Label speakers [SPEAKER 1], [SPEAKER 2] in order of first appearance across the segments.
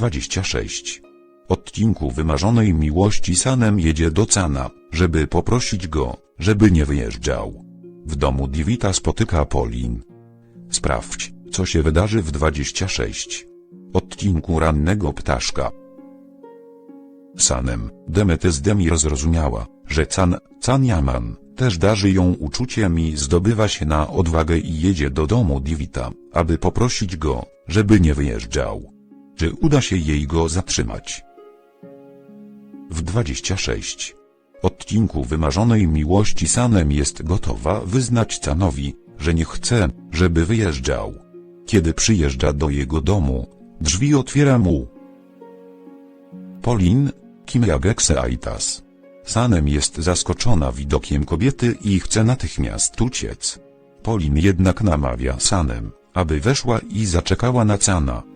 [SPEAKER 1] 26. Odcinku wymarzonej miłości Sanem jedzie do Cana, żeby poprosić go, żeby nie wyjeżdżał. W domu Divita spotyka Polin. Sprawdź, co się wydarzy w 26. Odcinku rannego ptaszka. Sanem, Demetes Demir zrozumiała, że Can, Can Yaman, też darzy ją uczuciem i zdobywa się na odwagę i jedzie do domu Divita, aby poprosić go, żeby nie wyjeżdżał. Czy uda się jej go zatrzymać? W 26. Odcinku wymarzonej miłości Sanem jest gotowa wyznać Canowi, że nie chce, żeby wyjeżdżał. Kiedy przyjeżdża do jego domu, drzwi otwiera mu. Polin, Kim Aitas. Sanem jest zaskoczona widokiem kobiety i chce natychmiast uciec. Polin jednak namawia Sanem, aby weszła i zaczekała na Cana.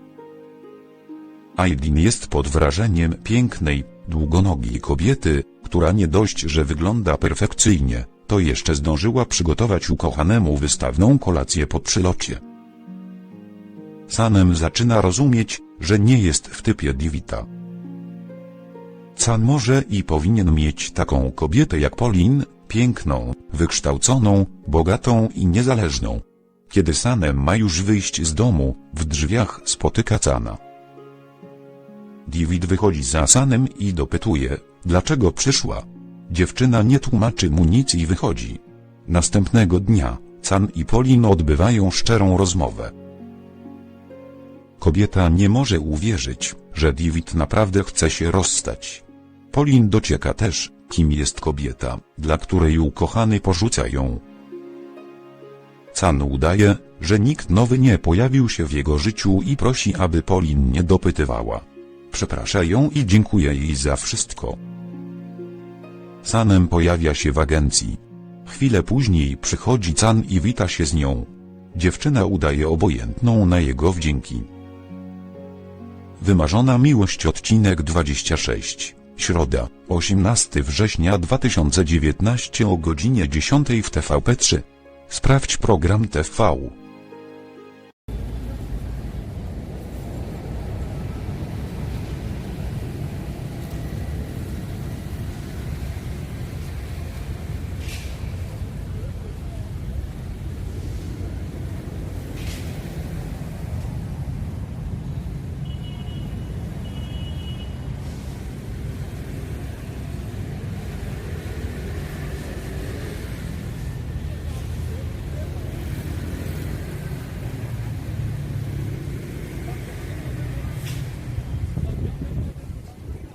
[SPEAKER 1] Aidin jest pod wrażeniem pięknej, długonogiej kobiety, która nie dość, że wygląda perfekcyjnie, to jeszcze zdążyła przygotować ukochanemu wystawną kolację po przylocie. Sanem zaczyna rozumieć, że nie jest w typie Divita. Can może i powinien mieć taką kobietę jak Polin, piękną, wykształconą, bogatą i niezależną. Kiedy Sanem ma już wyjść z domu, w drzwiach spotyka Cana. David wychodzi za Sanem i dopytuje, dlaczego przyszła. Dziewczyna nie tłumaczy mu nic i wychodzi. Następnego dnia, Can i Polin odbywają szczerą rozmowę. Kobieta nie może uwierzyć, że David naprawdę chce się rozstać. Polin docieka też, kim jest kobieta, dla której ukochany porzuca ją. Can udaje, że nikt nowy nie pojawił się w jego życiu i prosi, aby Polin nie dopytywała. Przeprasza ją i dziękuję jej za wszystko. Sanem pojawia się w agencji. Chwilę później przychodzi Can i wita się z nią. Dziewczyna udaje obojętną na jego wdzięki. Wymarzona miłość odcinek 26. Środa, 18 września 2019 o godzinie 10 w TVP3. Sprawdź program TV.